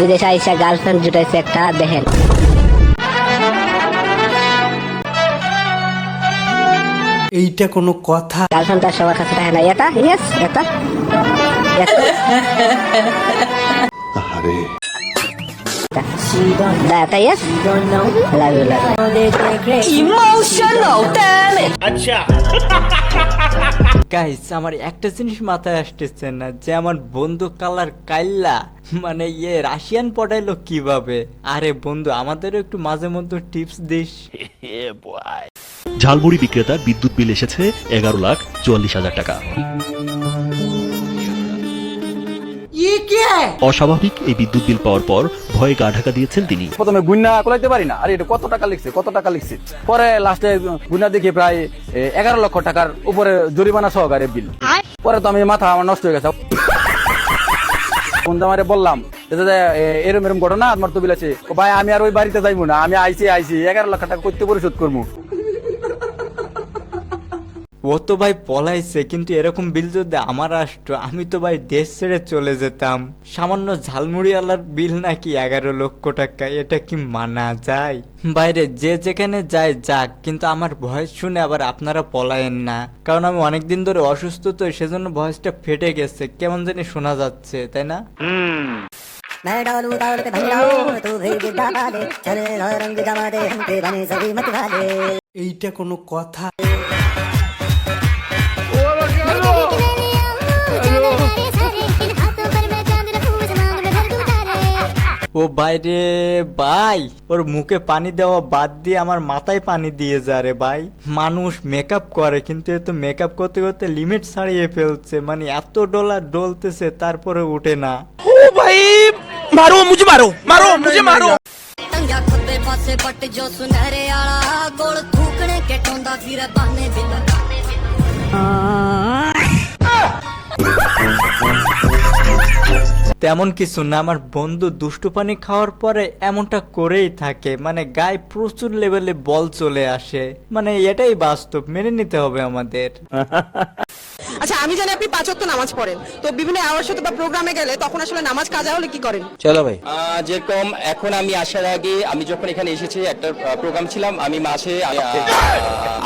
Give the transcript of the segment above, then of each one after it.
বিদেশে আইসা গার্লফ্রেন্ড জুটাইছে একটা দেখেন। এইটা কোনো কথা? গার্লফ্রেন্ড তার সবার কাছে থাকে না। এটা? ইয়েস এটা? এটা yes love you love guys আমার একটা জিনিস মাথায় আসতেছে না যে আমার বন্ধু কালার কাইল্লা মানে ইয়ে রাশিয়ান পড়াইলো কীভাবে আরে বন্ধু আমাদেরও একটু মাঝে মধ্যে টিপস দিস ঝালমুড়ি বিক্রেতার বিদ্যুৎ বিল এসেছে এগারো লাখ চুয়াল্লিশ হাজার টাকা অস্বাভাবিক এই বিদ্যুৎ বিল পাওয়ার পর ভয়ে গা ঢাকা দিয়েছেন তিনি। প্রথমে গুন্না কোলাইতে পারি না। আরে এটা কত টাকা লিখছে? কত টাকা লিখছে? পরে লাস্টে গুন্না দেখি প্রায় এগারো লক্ষ টাকার উপরে জরিমানা সহকারে বিল। পরে তো আমি মাথা আমার নষ্ট হয়ে গেছে। আমারে বললাম এরম এরম ঘটনা আমার তো বিল আছে। ভাই আমি আর ওই বাড়িতে যাইবো না। আমি আইসি আইসি এগারো লক্ষ টাকা করতে পরিশোধ করব ও তো ভাই পলাইছে কিন্তু এরকম বিল যদি আমার আসতো আমি তো ভাই দেশ ছেড়ে চলে যেতাম সামান্য ঝালমুড়িওয়ালার বিল নাকি এগারো লক্ষ টাকা এটা কি মানা যায় বাইরে যে যেখানে যায় যাক কিন্তু আমার ভয়েস শুনে আবার আপনারা পলায়েন না কারণ আমি অনেকদিন ধরে অসুস্থ তো সেজন্য ভয়েসটা ফেটে গেছে কেমন জানি শোনা যাচ্ছে তাই না मैं डालू ताल पे भंडाओ तू भी गिद्दा डाले चले रंग जमा दे हमके बने सभी मत वाले এইটা কোনো কথা ও বাইরে ভাই ওর মুখে পানি দেওয়া বাদ দিয়ে আমার মাথায় পানি দিয়ে যা রে ভাই মানুষ মেকআপ করে কিন্তু এ তো মেকআপ করতে করতে লিমিট ছাড়িয়ে ফেলছে মানে এত ডলার ডলতেছে তারপরে উঠে না ਟੰਗਿਆ ਖੱਬੇ ਪਾਸੇ ਪੱਟ ਜੋ ਸੁਨਹਿਰੇ ਵਾਲਾ ਗੋਲ ਥੂਕਣੇ ਕੇ ਟੋਂਦਾ ਫਿਰੇ ਬਾਨੇ ਬਿੱਲਾ তেমন কিছু না। আমার বন্ধু দুষ্টু পানি খাওয়ার পরে এমনটা করেই থাকে। মানে গায়ে প্রচুর লেভেলে বল চলে আসে। মানে এটাই বাস্তব, মেনে নিতে হবে আমাদের। আচ্ছা আমি জানি আপনি পাঁচ ওয়াক্ত নামাজ পড়েন। তো বিভিন্ন অ্যাওয়ার্ড শোতে বা প্রোগ্রামে গেলে তখন আসলে নামাজ কাজা হলে কি করেন? আহ, যেরকম এখন আমি আসার আগে আমি যখন এখানে এসেছি একটা প্রোগ্রাম ছিলাম আমি মাসে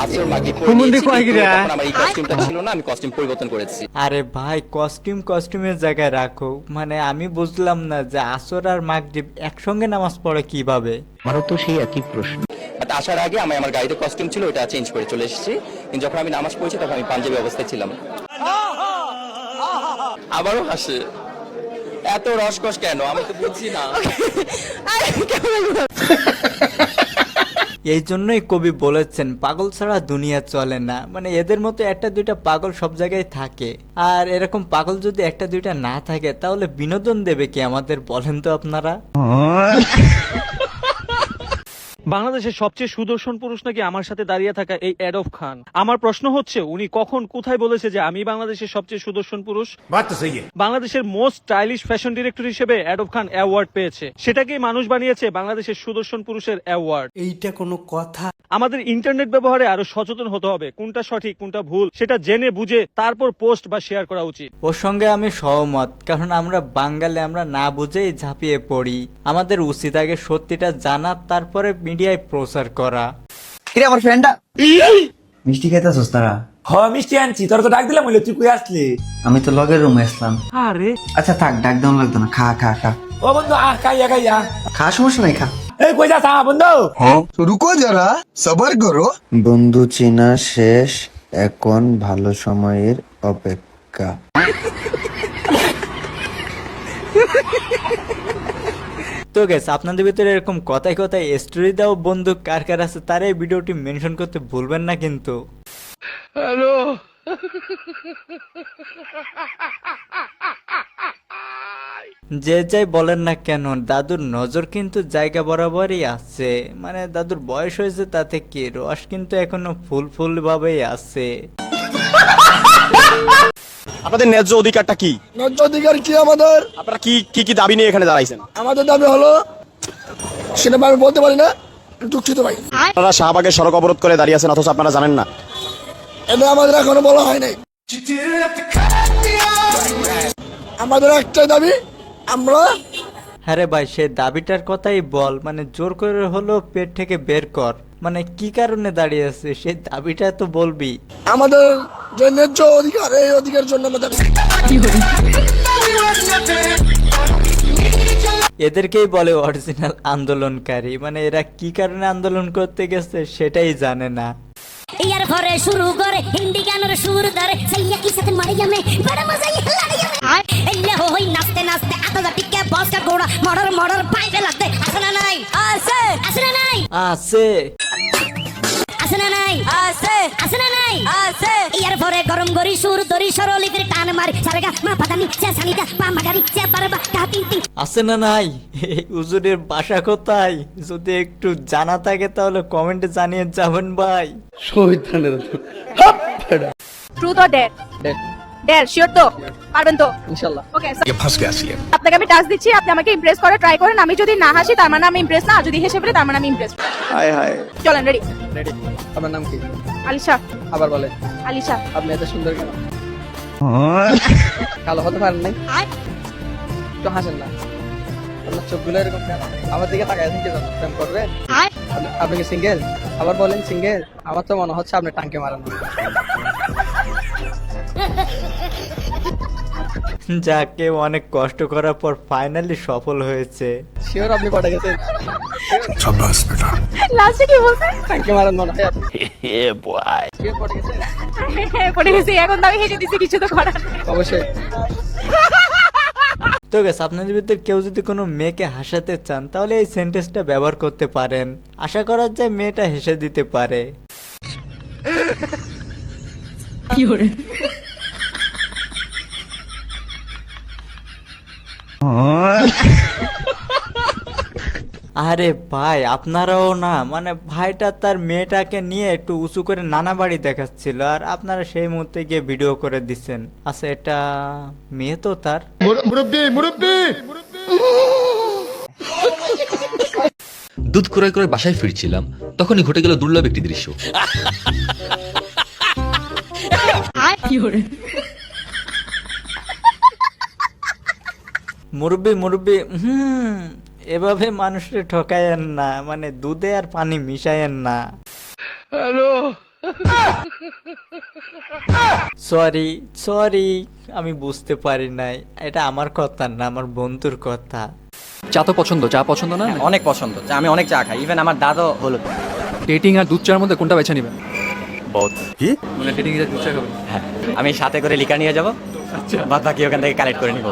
আসর মাগরিব পড়ে নিয়েছি, কিন্তু তখন আমার এই কস্টিউমটা ছিল না আমি কস্টিউম পরিবর্তন করেছি। আরে ভাই কস্টিউম কস্টিউমের জায়গায় রাখো। মানে আমি বুঝলাম না যে আসর আর মাগরিব একসঙ্গে নামাজ পড়ে কীভাবে। বাট আসার আগে আমি আমার গাড়িতে কস্টিউম ছিল ওটা চেঞ্জ করে চলে এসেছি। কিন্তু যখন আমি নামাজ পড়েছি তখন আমি পাঞ্জাবি অবস্থায় ছিলাম। আবারও হাসে। এত রসকস কেন? আমি তো বুঝছি না। এই জন্যই কবি বলেছেন পাগল ছাড়া দুনিয়া চলে না। মানে এদের মতো একটা দুইটা পাগল সব জায়গায় থাকে। আর এরকম পাগল যদি একটা দুইটা না থাকে তাহলে বিনোদন দেবে কি আমাদের বলেন তো আপনারা? বাংলাদেশের সবচেয়ে সুদর্শন পুরুষ নাকি আমার সাথে দাঁড়িয়ে থাকা এই অ্যাডব খান? আমার প্রশ্ন হচ্ছে উনি কখন কোথায় বলেছে যে আমি বাংলাদেশের সবচেয়ে সুদর্শন পুরুষ? বাংলাদেশের মোস্ট স্টাইলিশ ফ্যাশন ডিরেক্টর হিসেবে অ্যাডব খান অ্যাওয়ার্ড পেয়েছে। সেটাকেই মানুষ বানিয়েছে বাংলাদেশের সুদর্শন পুরুষের অ্যাওয়ার্ড এইটা কোনো কথা আমাদের ইন্টারনেট ব্যবহারে আরও সচেতন হতে হবে। কোনটা সঠিক কোনটা ভুল সেটা জেনে বুঝে তারপর পোস্ট বা শেয়ার করা উচিত। ওর সঙ্গে আমি সহমত কারণ আমরা বাঙালি আমরা না বুঝেই ঝাঁপিয়ে পড়ি। আমাদের উচিত আগে সত্যিটা জানা তারপরে মিডিয়ায় প্রচার করা। কিরে আমার ফ্রেন্ডটা মিষ্টি খাইতেছস তারা? হ মিষ্টি আনছি। তোর তো ডাক দিলাম হইল তুই কই আসলি? আমি তো লগের রুমে আসলাম। আরে! আচ্ছা থাক ডাক দেওয়া লাগতো না খা খা খা। ও বন্ধু আহ কাইয়া কাইয়া খা সমস্যা নাই খা। এই কই যাস বন্ধু? রুকো যারা সবার করো। বন্ধু চেনা শেষ এখন ভালো সময়ের অপেক্ষা। তো গেছে আপনাদের ভিতরে এরকম কথায় কথায় স্টোরি দাও বন্ধু কার কার আছে তার এই ভিডিওটি মেনশন করতে ভুলবেন না কিন্তু। যে যাই বলেন না কেন দাদুর নজর কিন্তু জায়গা বরাবরই আছে। মানে দাদুর বয়স হয়েছে তাতে কি রস কিন্তু এখনও ফুল ফুল ভাবেই আছে। আপনাদের ন্যায্য অধিকারটা কি? ন্যায্য অধিকার কি আমাদের? আপনারা কি কি কি দাবি নিয়ে এখানে দাঁড়াইছেন? আমাদের দাবি হলো সেটা আমি বলতে পারি না দুঃখিত ভাই। আপনারা শাহবাগের সড়ক অবরোধ করে দাঁড়িয়ে আছেন অথচ আপনারা জানেন না। এটা আমাদের এখনও বলা হয় নাই। আমাদের একটাই দাবি আমরা? হ্যাঁ ভাই সে দাবিটার কথাই বল। মানে জোর করে হলো পেট থেকে বের কর। মানে কি কারণে দাঁড়িয়ে আছে সে দাবিটা তো বলবি। আমাদের যে ন্যায্য অধিকার এই অধিকারের জন্য আমাদের এদেরকেই বলে অরিজিনাল আন্দোলনকারী। মানে এরা কি কারণে আন্দোলন করতে গেছে সেটাই জানে না। ইয়ার পরে শুরু করে হিন্দি গানের সুর ধরে সাইয়া কি সাথে মারি যাবে বড় মজা ইয়ে লাগে এলে হই নাচতে নাচতে আতা টিকে বস গোড়া মর্ডার মর্ডার পাইতে লাগতে আসে না নাই? আছে। আসে না নাই? আছে। আসে না নাই? আছে। আসে না নাই? আছে। ইয়ার পরে গরম গরি সুর দরি সরলি টান মারি। সারেগা মা পাদানি সে সানিদা পা মাগারি সে পারবা কা তিন তিন। আছে না নাই? এই উজুরের বাসা কোথায়? যদি একটু জানা থাকে তাহলে কমেন্টে জানিয়ে যাবেন ভাই। Truth or dare. Dare. Sure তো? পারবেন তো? ইনশাআল্লাহ ওকে আপনাকে আমি টাচ দিচ্ছি আপনি আমাকে ইমপ্রেস করে ট্রাই করেন আমি যদি না হাসি তার মানে আমি ইমপ্রেস না আর যদি হেসে ফেলে তার মানে আমি ইমপ্রেস হায় হায়। চলেন রেডি রেডি আপনার নাম কি? আলিশা। আবার বলে আলিশা। আপনি এত সুন্দর কেন? কালো হতে পারেন নাই? একটু হাসেন না। আপনার চোখগুলো এরকম কেন? আমার দিকে তাকায় আছেন কি জন্য? প্রেম করবেন? আপনি- আপনি কি সিঙ্গেল আবার বলেন সিঙ্গেল আমার তো মনে হচ্ছে আপনি টাঙ্কে মারান। যাকে অনেক কষ্ট করার পর ফাইনালি সফল হয়েছে। শিওর আপনি পড়ে গেছেন? লাস্টে কি মারান মনে হয় আপনি শিওর পড়ে গেছেন? পড়ে গেছি। এখন তো আমি হেঁটে দিচ্ছি কিছু তো করার অবশ্যই। তো গেছে আপনাদের ভিতরে কেউ যদি কোনো মেয়েকে হাসাতে চান তাহলে এই সেন্টেন্সটা ব্যবহার করতে পারেন। আশা করা যায় মেয়েটা হেসে দিতে পারে। আরে ভাই আপনারাও না মানে ভাইটা তার মেয়েটাকে নিয়ে একটু উঁচু করে নানা বাড়ি দেখাচ্ছিল আর আপনারা সেই মুহূর্তে গিয়ে ভিডিও করে দিচ্ছেন। আচ্ছা এটা মেয়ে তো তার। দুধ ক্রয় করে বাসায় ফিরছিলাম তখনই ঘটে গেল দুর্লভ একটি দৃশ্য। মুরব্বি মুরব্বি হুম এভাবে মানুষকে ঠকায়েন না মানে দুধে আর পানি মিশায়েন না। হ্যালো। সরি সরি আমি বুঝতে পারি নাই। এটা আমার কথা না আমার বন্ধুর কথা। চা তো পছন্দ চা পছন্দ না? অনেক পছন্দ চা আমি অনেক চা খাই। ইভেন আমার দাদা হলো। ডেটিং আর দুধ চার মধ্যে কোনটা বেছে নেবেন? বহুত কি? মানে ডেটিং এর দুধ চা খাবেন। হ্যাঁ আমি সাথে করে লিকার নিয়ে যাব। আচ্ছা। বাদ বাকি ওখান থেকে কালেক্ট করে নিব।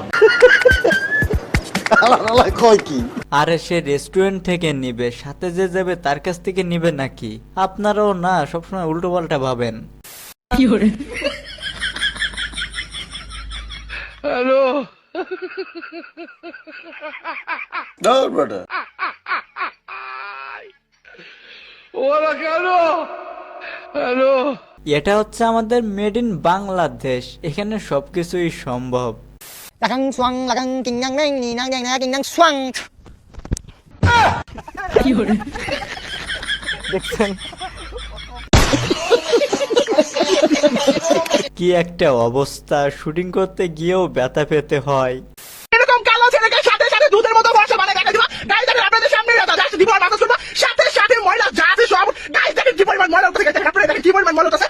আরে সে রেস্টুরেন্ট থেকে নিবে সাথে যে যাবে তার কাছ থেকে নিবে নাকি? আপনারাও না সবসময় উল্টো পাল্টা ভাবেন এটা হচ্ছে আমাদের মেড ইন বাংলাদেশ এখানে সবকিছুই সম্ভব। লাগাং সোয়াং লাগাং কিংনাং নেং নি নাং নেং না কিংনাং সোয়াং কি একটা অবস্থা শুটিং করতে গিয়েও ব্যথা পেতে হয় এরকম কালো ছেলেকে সাথে সাথে দুধের মতো বর্ষা বানায় দেখা দিবা গাইজ দেখেন আপনাদের সামনে জাস্ট দিব মাথা শুনবা সাথে সাথে ময়লা যা আছে সব গাইজ দেখেন কি পরিমাণ ময়লা উঠছে দেখেন আপনারা দেখেন কি পরিমাণ ময়লা উঠছে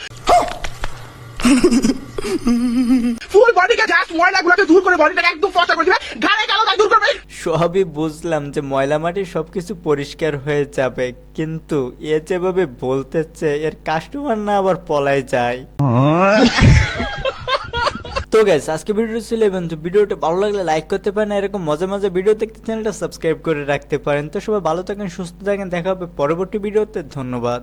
ফুল বডিকে জাস্ট ময়লাগুলোকে দূর করে বডিটাকে একদম ফসা করে দিবে ঘাড়ে কালো দাগ দূর করবে সবই বুঝলাম যে ময়লা মাটি সবকিছু পরিষ্কার হয়ে যাবে, কিন্তু এ যেভাবে বলতেছে, এর কাস্টমার না আবার পলায় যায়। তো গাইস আজকে ভিডিও ছিল এবং ভিডিওটা ভালো লাগলে লাইক করতে পারেন এরকম মজা মজা ভিডিও দেখতে চ্যানেলটা সাবস্ক্রাইব করে রাখতে পারেন। তো সবাই ভালো থাকেন, সুস্থ থাকেন, দেখা হবে পরবর্তী ভিডিওতে। ধন্যবাদ।